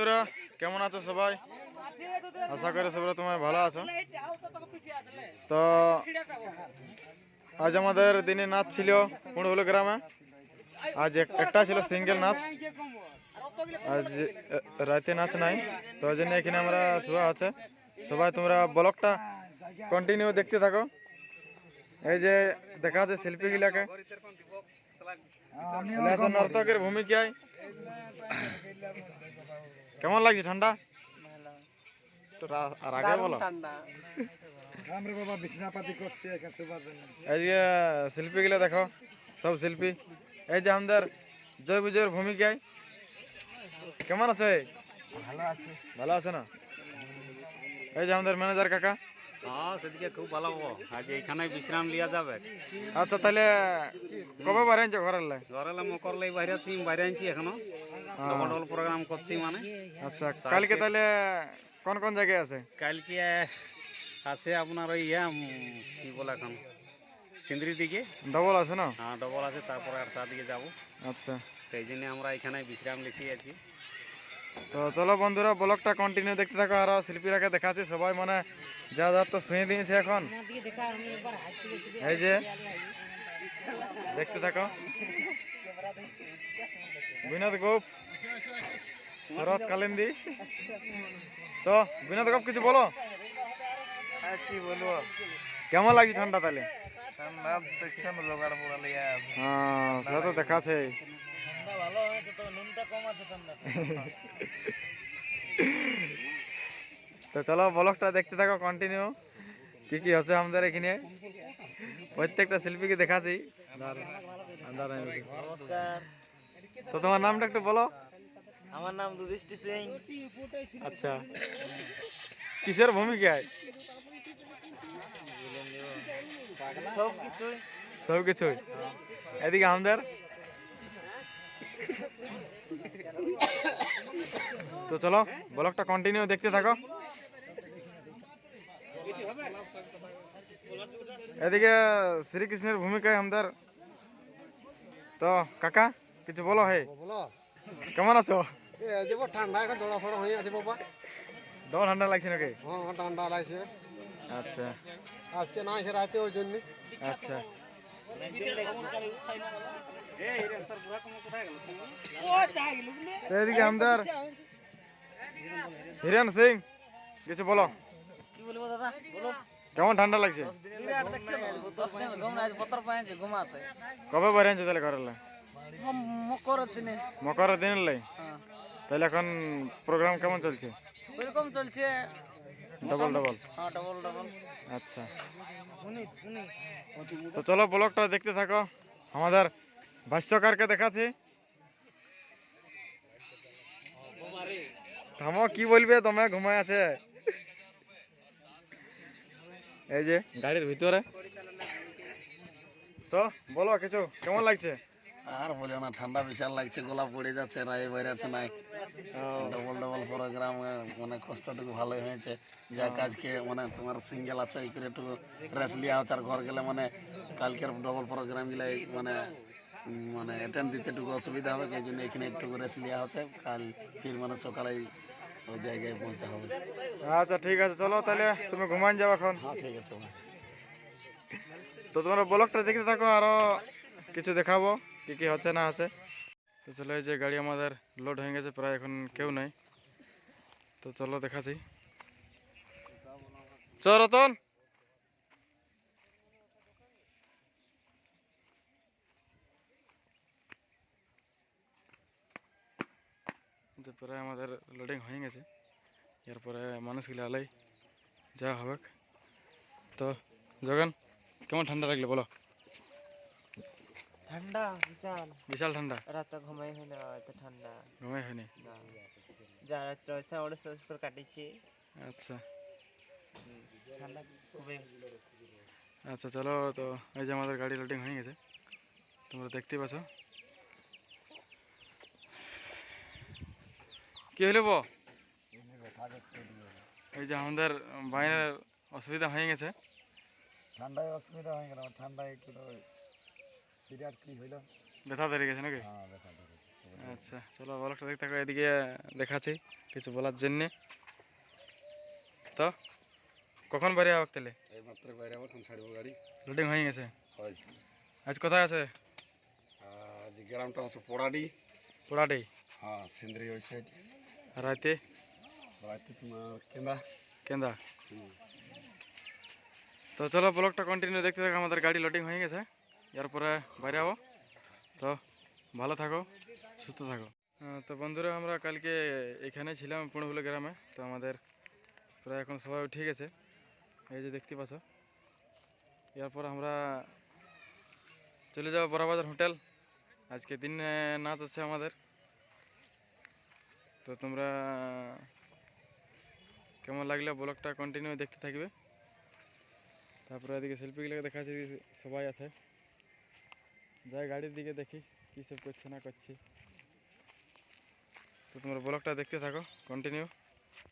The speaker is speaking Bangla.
বন্ধুরা, কেমন আছো সবাই? আশা করি সবাই তোমার ভালো আছো। তো, আজ আমাদের দিনে নাচ ছিল পুঁড়হুলো গ্রামে। আজ এক- একটা ছিল সিঙ্গেল নাচ। আজ রাতে নাচ নাই। তো জন্য এখানে আমরা শুয়ে আছে। সবাই তোমরা ব্লগটা কন্টিনিউ দেখতে থাকো। এই যে দেখা যাচ্ছে শিল্পীগুলাকে। নর্তকের ভূমিকায় কেমন লাগছে ঠান্ডা? আর আগে বলো। আমরা বাবা বিছনাপাতি করছি এখানে শোবার জন্য। এই যে শিল্পীগুলো দেখো সব শিল্পী। এই যে আমাদের জয় বিজয়ের ভূমিকায় কেমন আছে? ভালো আছে। ভালো আছে না? এই যে আমাদের ম্যানেজার কাকা। হ্যাঁ সেদিকে খুব ভালো হব। আজ এইখানে বিশ্রাম লিয়া যাবে। আচ্ছা তাহলে কবে বার আনছো ঘরের লাই মকর লাই বাইরে আছি বাইরে আনছি এখনও। ডবল ডবল প্রোগ্রাম করছি মানে। আচ্ছা কালকে তাহলে কোন কোন জায়গায় আছে? কালকে আছে আপনার ওই ইয়া কি বলে এখন? সিন্দ্রির দিকে। ডবল আছে না? হ্যাঁ ডবল আছে তারপরে আর দিকে যাব। আচ্ছা। সেই জন্য আমরা এখানে বিশ্রাম লিছি আছি তো চলো বন্ধুরা ব্লগটা কন্টিনিউ দেখতে থাকো আরও শিল্পীরাকে দেখাচ্ছি। সবাই মানে যা যা তো শুয়ে দিয়েছে এখন। এই যে দেখতে থাকো। বিনোদ গোপ শরৎ কালিন্দি। তো বিনোদ গোপ কিছু বলো? কি বলব? কেমন লাগছে ঠান্ডা তাহলে? ঠান্ডা দেখছেন হ্যাঁ সেটা তো দেখাছে ভালো হয়েছে তো নুনটা কম আছে ঠান্ডা তো চলো ব্লগটা দেখতে থাকো কন্টিনিউ কি কি হচ্ছে আমাদের এখানে? প্রত্যেকটা শিল্পীকে দেখাচ্ছি। নমস্কার। তো তোমার নামটা একটু বলো। আমার নাম দুদিষ্টি সিং। আচ্ছা। কিসের ভূমিকায়? সব কিছুই সব কিছুই এদিকে আমাদের। তো চলো ব্লগটা কন্টিনিউ দেখতে থাকো। এদিকে শ্রীকৃষ্ণের ভূমিকায় আমাদের তো কাকা কিছু বলো হে। বলো কেমন আছো? ঠান্ডা এখন ফড়া হয়ে আছে বাবা। ঠান্ডা লাগছে নাকি? হ্যাঁ ঠান্ডা লাগছে। আচ্ছা। আজকে না রাতে ওই জন্য। আচ্ছা। এদিকে আমাদের। হিরেন সিং কিছু বলো। কি বলব দাদা বলো। কেমন ঠান্ডা লাগছে? কবে আনছে তাহলে ঘরের মকর দিনের লাই? হ্যাঁ। তাহলে এখন প্রোগ্রাম কেমন চলছে? ওইরকম চলছে। ডবল ডবল হ্যাঁ ডবল ডবল আচ্ছা। তো চলো ব্লগটা দেখতে থাকো। আমাদের ভাষ্যকারকে দেখাচ্ছি। থামো কি বলবে? তোমায় ঘুমায় আছে। এই যে গাড়ির ভিতরে। তো বলো কিছু কেমন লাগছে? আর বলে না ঠান্ডা বিশাল লাগছে গোলা পড়ে যাচ্ছে রায় বেড়াচ্ছে নাই। ডবল ডবল প্রোগ্রাম মানে কষ্টটুকু ভালোই হয়েছে। যা কাজকে মানে তোমার সিঙ্গেল আছে এই করে একটু রেস্ট লিয়া হচ্ছে আর ঘর গেলে মানে কালকের ডবল প্রোগ্রামগুলো মানে মানে অ্যাটেন্ড দিতে একটু অসুবিধা হবে এই জন্য এখানে একটু রেস্ট লিয়া হচ্ছে কাল ফির মানে সকালে ওই জায়গায় পৌঁছা হবে। আচ্ছা ঠিক আছে চলো তাহলে তুমি ঘুমান যাও এখন। হ্যাঁ ঠিক আছে তো তোমরা ব্লগটা দেখতে থাকো আরও কিছু দেখাবো কি কি হচ্ছে না আছে তো চলো এই যে গাড়ি আমাদের লোড হয়ে গেছে, প্রায় এখন কেউ নাই। তো চলো দেখাচ্ছি। চ রতন। যে প্রায় আমাদের লোডিং হয়ে গেছে। এরপরে মানুষগুলো আলাই, যা হবে তো জগন, কেমন ঠান্ডা লাগল বলো? ঠান্ডা বিশাল। বিশাল ঠান্ডা? রাতে ঘুমাই হয় না এত ঠান্ডা। ঘুমাই হয়নি? যা রাত্রে ওইসা ওড়ে সস করে কাটিছি আচ্ছা। ঠান্ডা খুবই। আচ্ছা চলো তো এই যে আমাদের গাড়ি লোডিং হয়ে গেছে। তোমরা দেখতেই পাচ্ছ। কি হইল বো? এই যে আমাদের বাইরের অসুবিধা হয়ে গেছে। ঠান্ডায় অসুবিধা হয়ে গেল ঠান্ডায় একটু সিরিয়ার কি হইল? ব্যথা ধরে গেছে নাকি? হ্যাঁ দেখা ধরে আচ্ছা চলো ব্লগটা দেখতে থাকো এদিকে দেখাচ্ছি কিছু বলার জন্যে। তো কখন বেরিয়ে হবে তাহলে? এই মাত্র বাইরে আবার এখন ছাড়বো গাড়ি। লোডিং হয়ে গেছে? হয়। আজ কোথায় আছে? আজ গ্রামটা হচ্ছে পোড়াডি। পোড়াটাই হ্যাঁ সিন্দ্রি ওই সাইড রাতে রাতে তোমার কেন্দা। কেন্দা। তো চলো ব্লগটা কন্টিনিউ দেখতে থাকো আমাদের গাড়ি লোডিং হয়ে গেছে। এরপরে বাইরে যাব তো ভালো থাকো সুস্থ থাকো আহ, তো বন্ধুরা আমরা কালকে এখানে ছিলাম পুণহুলো গ্রামে তো আমাদের প্রায় এখন সবাই উঠে গেছে এই যে দেখতে পাচ্ছ এরপর আমরা চলে যাব বড়াবাজার হোটেল আজকে দিন আহ, নাচ আছে আমাদের তো তোমরা কেমন লাগলে ব্লগটা কন্টিনিউ দেখতে থাকবে তারপরে এদিকে শিল্পীগুলোকে দেখা যাচ্ছে এদিকে সবাই আছে যাই গাড়ির দিকে দেখি কী সব করছে না করছে তো তোমরা ব্লগটা দেখতে থাকো কন্টিনিউ